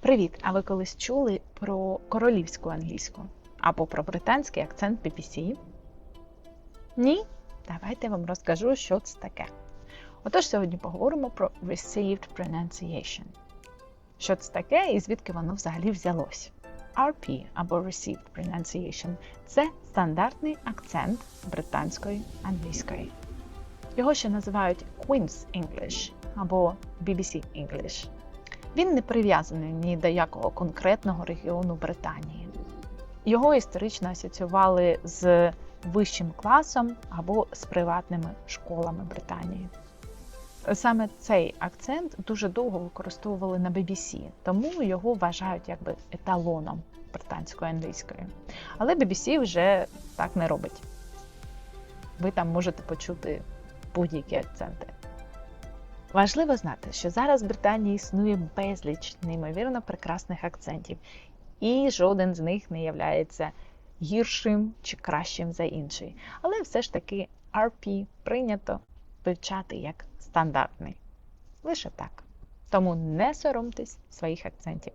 Привіт! А ви колись чули про королівську англійську або про британський акцент BBC? Ні? Давайте я вам розкажу, що це таке. Отож, сьогодні поговоримо про Received Pronunciation. Що це таке і звідки воно взагалі взялось? RP або Received Pronunciation це стандартний акцент британської англійської. Його ще називають Queen's English або BBC English. Він не прив'язаний ні до якого конкретного регіону Британії. Його історично асоціювали з вищим класом або з приватними школами Британії. Саме цей акцент дуже довго використовували на BBC, тому його вважають якби еталоном британської англійської. Але BBC вже так не робить. Ви там можете почути будь-які акценти. Важливо знати, що зараз в Британії існує безліч неймовірно прекрасних акцентів, і жоден з них не являється гіршим чи кращим за інший. Але все ж таки RP прийнято вивчати як стандартний. Лише так. Тому не соромтесь своїх акцентів.